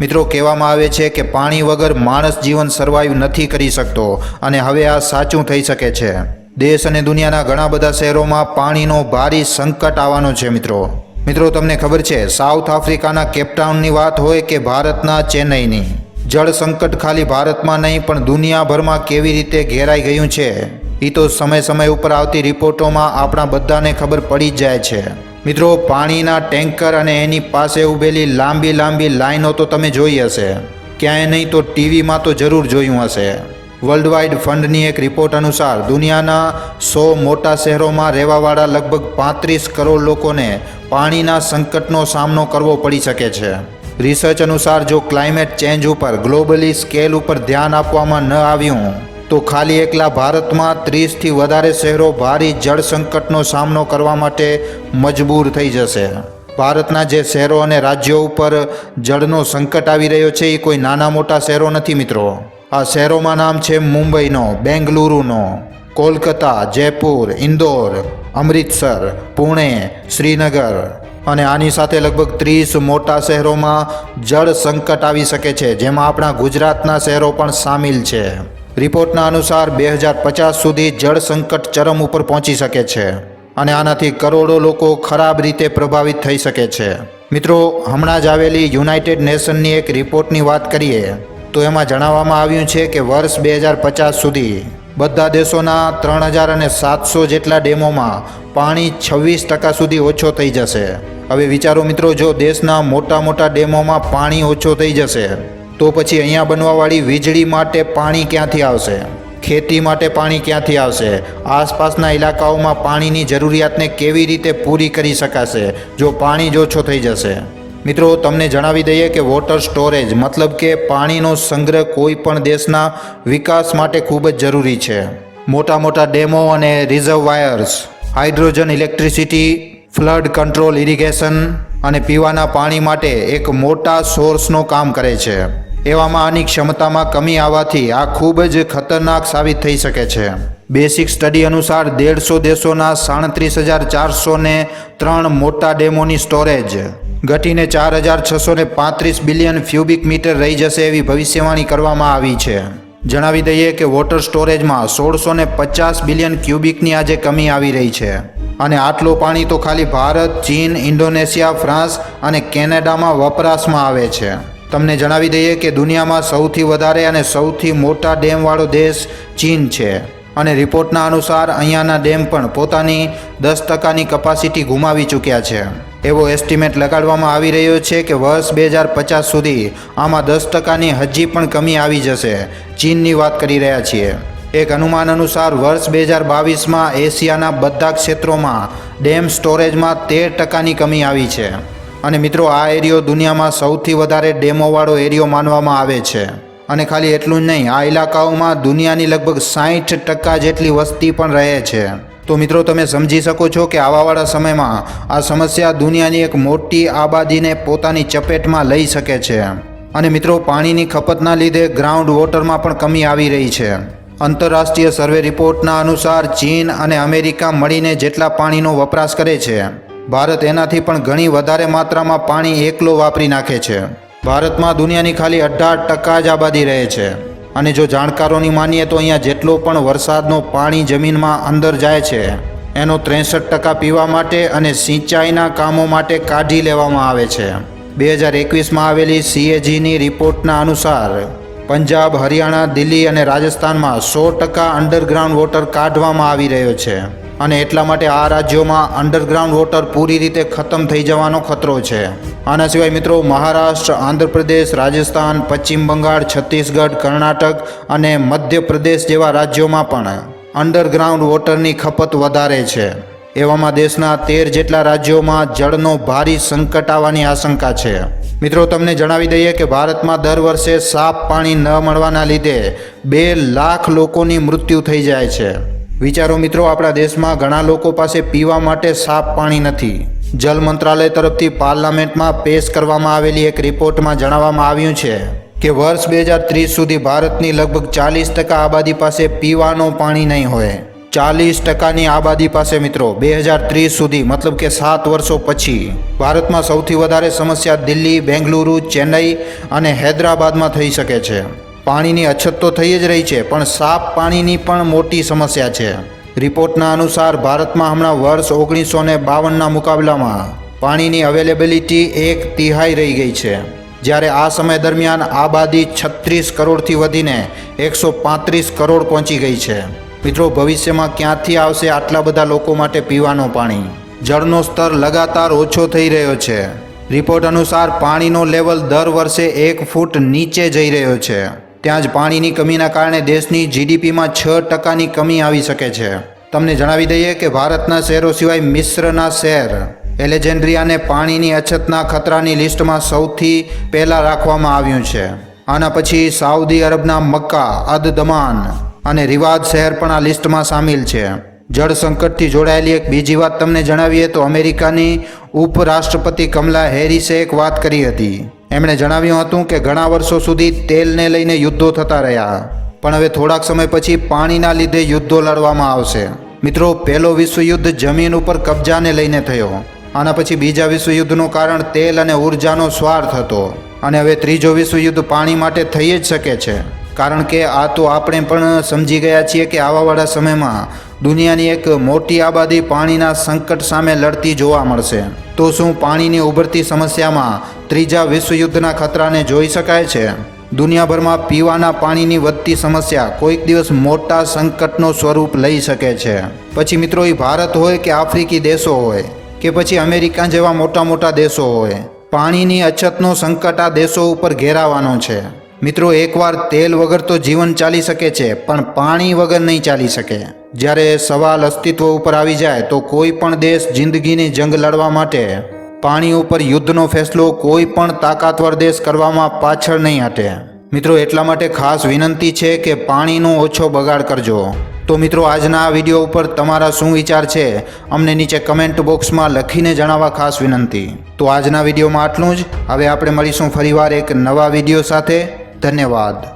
મિત્રો, કહેવામાં આવે છે કે પાણી વગર માણસ જીવન સર્વાઈવ નથી કરી શકતો અને હવે આ સાચું થઈ શકે છે. દેશ અને દુનિયાના ઘણા બધા શહેરોમાં પાણીનો ભારી સંકટ આવવાનો છે, મિત્રો. મિત્રો, તમને ખબર છે સાઉથ આફ્રિકાના કેપટાઉનની વાત હોય કે ભારતના ચેન્નઈની. જળ સંકટ ખાલી ભારતમાં નહીં, પણ દુનિયાભરમાં કેવી રીતે ઘેરાઈ ગયું છે? એ તો સમય સમય ઉપર આવતી રિપોર્ટોમાં આપણા બધાને ખબર પડી જ જાય છે. મિત્રો, પાણીના ટેન્કર અને એની પાસે ઊભેલી લાંબી લાંબી લાઈનો તો તમે જોઈ હશે. ક્યાંય નહીં તો ટીવીમાં તો જરૂર જોયું હશે. વર્લ્ડ ફંડની એક રિપોર્ટ અનુસાર, દુનિયાના સો મોટા શહેરોમાં રહેવાવાળા લગભગ પાંત્રીસ કરોડ લોકોને પાણીના સંકટનો સામનો કરવો પડી શકે છે. રિસર્ચ અનુસાર, જો ક્લાઇમેટ ચેન્જ ઉપર, ગ્લોબલી સ્કેલ ઉપર ધ્યાન આપવામાં ન આવ્યું તો ખાલી એકલા ભારતમાં ત્રીસથી વધારે શહેરો ભારી જળ સંકટનો સામનો કરવા માટે મજબૂર થઈ જશે. ભારતના જે શહેરો અને રાજ્યો ઉપર જળનો સંકટ આવી રહ્યો છે, એ કોઈ નાના મોટા શહેરો નથી મિત્રો. આ શહેરોમાં નામ છે મુંબઈનો, બેંગલુરુનો, કોલકાતા, જયપુર, ઇન્દોર, અમૃતસર, પુણે, શ્રીનગર અને આની સાથે લગભગ ત્રીસ મોટા શહેરોમાં જળ સંકટ આવી શકે છે, જેમાં આપણા ગુજરાતના શહેરો પણ સામેલ છે. રિપોર્ટના અનુસાર બે હજાર પચાસ સુધી જળ સંકટ ચરમ ઉપર પહોંચી શકે છે અને આનાથી કરોડો લોકો ખરાબ રીતે પ્રભાવિત થઈ શકે છે. મિત્રો, હમણાં જ આવેલી યુનાઇટેડ નેશનની એક રિપોર્ટની વાત કરીએ, તો એમાં જણાવવામાં આવ્યું છે કે વર્ષ બે હજાર પચાસ સુધી બધા દેશોના ત્રણ હજાર અને સાતસો જેટલા ડેમોમાં પાણી છવ્વીસ ટકા સુધી ઓછો થઈ જશે. હવે વિચારો મિત્રો, જો દેશના મોટા મોટા ડેમોમાં પાણી ઓછો થઈ જશે તો પછી અહીંયા બનવાવાળી વીજળી માટે પાણી ક્યાંથી આવશે? ખેતી માટે પાણી ક્યાંથી આવશે? આસપાસના ઇલાકાઓમાં પાણીની જરૂરિયાતને કેવી રીતે પૂરી કરી શકાશે? જો પાણી જ ઓછો થઈ જશે. મિત્રો, તમને જણાવી દઈએ કે વોટર સ્ટોરેજ મતલબ કે પાણીનો સંગ્રહ કોઈ પણ દેશના વિકાસ માટે ખૂબ જ જરૂરી છે. મોટા મોટા ડેમો અને reservoirs, hydrogen electricity, flood control irrigation અને પીવાના પાણી માટે એક મોટા સોર્સનો કામ કરે છે. એવામાં આની ક્ષમતામાં કમી આવવાથી આ ખૂબ જ ખતરનાક સાબિત થઈ શકે છે. બેસિક સ્ટડી અનુસાર દેડસો દેશોના સાડત્રીસ હજાર ચારસો ને ત્રણ મોટા ડેમોની સ્ટોરેજ. ઘટીને ચાર હજાર છસો ને પાંત્રીસ બિલિયન ક્યુબિક મીટર રહી જશે એવી ભવિષ્યવાણી કરવામાં આવી છે. જણાવી દઈએ કે વોટર સ્ટોરેજમાં સોળસો ને પચાસ બિલિયન ક્યુબિકની આજે કમી આવી રહી છે. અને આટલું પાણી તો ખાલી ભારત, ચીન, ઇન્ડોનેશિયા ફ્રાન્સ અને કેનેડામાં વપરાશમાં આવે છે. તમને જણાવી દઈએ કે દુનિયામાં સૌથી વધારે અને સૌથી મોટા ડેમવાળો દેશ ચીન છે. અને રિપોર્ટના અનુસાર અહીંયાના ડેમ પણ પોતાની દસ ટકાની કપાસિટી ગુમાવી ચૂક્યા છે. એવો એસ્ટિમેટ લગાડવામાં આવી રહ્યો છે કે વર્ષ બે હજાર પચાસ સુધી આમાં દસ ટકાની હજી પણ કમી આવી જશે. ચીનની વાત કરી રહ્યા છીએ. એક અનુમાન અનુસાર વર્ષ બે હજાર બાવીસમાં એશિયાના બધા ક્ષેત્રોમાં ડેમ સ્ટોરેજમાં તેર ટકાની કમી આવી છે. અને મિત્રો, આ એરિયો દુનિયામાં સૌથી વધારે ડેમોવાળો એરિયો માનવામાં આવે છે. અને ખાલી એટલું જ નહીં, આ ઇલાકાઓમાં દુનિયાની લગભગ સાહીઠ ટકા જેટલી વસ્તી પણ રહે છે. તો મિત્રો, તમે સમજી શકો છો કે આવાવાળા સમયમાં આ સમસ્યા દુનિયાની એક મોટી આબાદીને પોતાની ચપેટમાં લઈ શકે છે. અને મિત્રો, પાણીની ખપતના લીધે ગ્રાઉન્ડ વોટરમાં પણ કમી આવી રહી છે. આંતરરાષ્ટ્રીય સર્વે રિપોર્ટના અનુસાર ચીન અને અમેરિકા મળીને જેટલા પાણીનો વપરાશ કરે છે ભારત એનાથી પણ ઘણી વધારે માત્રામાં પાણી એકલો વાપરી નાખે છે. ભારતમાં દુનિયાની ખાલી અઢાર ટકા જ આબાદી રહે છે. અને જો જાણકારોની માનીએ તો અહીંયા જેટલો પણ વરસાદનો પાણી જમીનમાં અંદર જાય છે, એનો ત્રેસઠ ટકા પીવા માટે અને સિંચાઈના કામો માટે કાઢી લેવામાં આવે છે. બે હજાર એકવીસમાં આવેલી સીએજીની રિપોર્ટના અનુસાર, પંજાબ, હરિયાણા, દિલ્હી અને રાજસ્થાનમાં સો ટકા અંડરગ્રાઉન્ડ વોટર કાઢવામાં આવી રહ્યો છે. અને એટલા માટે આ રાજ્યોમાં અંડરગ્રાઉન્ડ વોટર પૂરી રીતે ખતમ થઈ જવાનો ખતરો છે. આના સિવાય મિત્રો મહારાષ્ટ્ર, આંધ્રપ્રદેશ, રાજસ્થાન, પશ્ચિમ બંગાળ, છત્તીસગઢ, કર્ણાટક અને મધ્યપ્રદેશ જેવા રાજ્યોમાં પણ અંડરગ્રાઉન્ડ વોટરની ખપત વધારે છે. એવામાં દેશના તેર જેટલા રાજ્યોમાં જળનો ભારી સંકટ આવવાની આશંકા છે. મિત્રો તમને જણાવી દઈએ કે ભારતમાં દર વર્ષે સાફ પાણી ન મળવાના લીધે બે લાખ લોકોની મૃત્યુ થઈ જાય છે. વિચારો મિત્રો, આપણા દેશમાં ઘણા લોકો પાસે પીવા માટે સાફ પાણી નથી. જલ મંત્રાલય તરફથી પાર્લામેન્ટમાં પેશ કરવામાં આવેલી એક રિપોર્ટમાં જણાવવામાં આવ્યું છે કે વર્ષ બે હજાર ત્રીસ સુધી ભારતની લગભગ ચાલીસ ટકા આબાદી પાસે પીવાનું પાણી નહીં હોય. ચાલીસ ટકાની આબાદી પાસે મિત્રો, બે હજાર ત્રીસ સુધી, મતલબ કે સાત વર્ષો પછી. ભારતમાં સૌથી વધારે સમસ્યા દિલ્હી, બેંગલુરુ, ચેન્નઈ અને હૈદરાબાદમાં થઈ શકે છે. પાણીની અછત તો થઈ જ રહી છે, પણ સાફ પાણીની પણ મોટી સમસ્યા છે. રિપોર્ટના અનુસાર ભારતમાં હમણાં વર્ષ ઓગણીસો ને બાવનના મુકાબલામાં પાણીની અવેલેબિલિટી એક તિહાઈ રહી ગઈ છે. જ્યારે આ સમય દરમિયાન આબાદી છત્રીસ કરોડથી વધીને એકસો પાંત્રીસ કરોડ પહોંચી ગઈ છે. મિત્રો, ભવિષ્યમાં ક્યાંથી આવશે આટલા બધા લોકો માટે પીવાનું પાણી? જળનો સ્તર લગાતાર ઓછો થઈ રહ્યો છે. રિપોર્ટ અનુસાર પાણીનો લેવલ દર વર્ષે એક ફૂટ નીચે જઈ રહ્યો છે. ત્યાં જ પાણીની કમીના કારણે દેશની જીડીપીમાં છ ટકાની કમી આવી શકે છે. તમને જણાવી દઈએ કે ભારતના શહેરો સિવાય મિશ્રના શહેર એલેજેન્ડ્રિયાને પાણીની અછતના ખતરાની લિસ્ટમાં સૌથી પહેલાં રાખવામાં આવ્યું છે. આના પછી સાઉદી અરબના મક્કા અદ દમાન અને રિવાદ શહેર પણ આ લિસ્ટમાં સામેલ છે. જળ સંકટથી જોડાયેલી એક બીજી વાત તમને જણાવીએ તો અમેરિકાની ઉપરાષ્ટ્રપતિ કમલા હેરિસે એક વાત કરી હતી. એમણે જણાવ્યું હતું કે ઘણા વર્ષો સુધી તેલને લઈને યુદ્ધો થતા રહ્યા, પણ હવે થોડાક સમય પછી પાણીના લીધે યુદ્ધો લડવામાં આવશે. મિત્રો, પહેલો વિશ્વયુદ્ધ જમીન ઉપર કબજાને લઈને થયો, આના પછી બીજા વિશ્વયુદ્ધનું કારણ તેલ અને ઉર્જાનો સ્વાર્થ હતો. અને હવે ત્રીજો વિશ્વયુદ્ધ પાણી માટે થઈ જ શકે છે, કારણ કે આ તો આપણે પણ સમજી ગયા છીએ કે આવાવાળા સમયમાં દુનિયાની એક મોટી આબાદી પાણીના સંકટ સામે લડતી જોવા મળશે. તો શું પાણીની ઉભરતી સમસ્યામાં ત્રીજા વિશ્વયુદ્ધના ખતરાને જોઈ શકાય છે? દુનિયાભરમાં પીવાના પાણીની વધતી સમસ્યા કોઈક દિવસ મોટા સંકટનો સ્વરૂપ લઈ શકે છે. પછી મિત્રો, એ ભારત હોય કે આફ્રિકી દેશો હોય, કે પછી અમેરિકા જેવા મોટા મોટા દેશો હોય, પાણીની અછતનો સંકટ આ દેશો ઉપર ઘેરાવાનો છે. મિત્રો, એકવાર તેલ વગર તો જીવન ચાલી શકે છે, પણ પાણી વગર નહીં ચાલી શકે. જ્યારે સવાલ અસ્તિત્વ ઉપર આવી જાય તો કોઈ પણ દેશ જિંદગીની જંગ લડવા માટે પાણી ઉપર યુદ્ધનો ફેસલો કોઈ પણ તાકાતવર દેશ કરવામાં પાછળ નહીં હટે. મિત્રો, એટલા માટે ખાસ વિનંતી છે કે પાણીનો ઓછો બગાડ કરજો. તો મિત્રો, આજના આ વીડિયો ઉપર તમારા શું વિચાર છે? અમને નીચે કમેન્ટ બોક્સમાં લખીને જણાવવા ખાસ વિનંતી. તો આજના વિડીયોમાં આટલું જ. હવે આપણે મળીશું ફરીવાર એક નવા વીડિયો સાથે. ધન્યવાદ.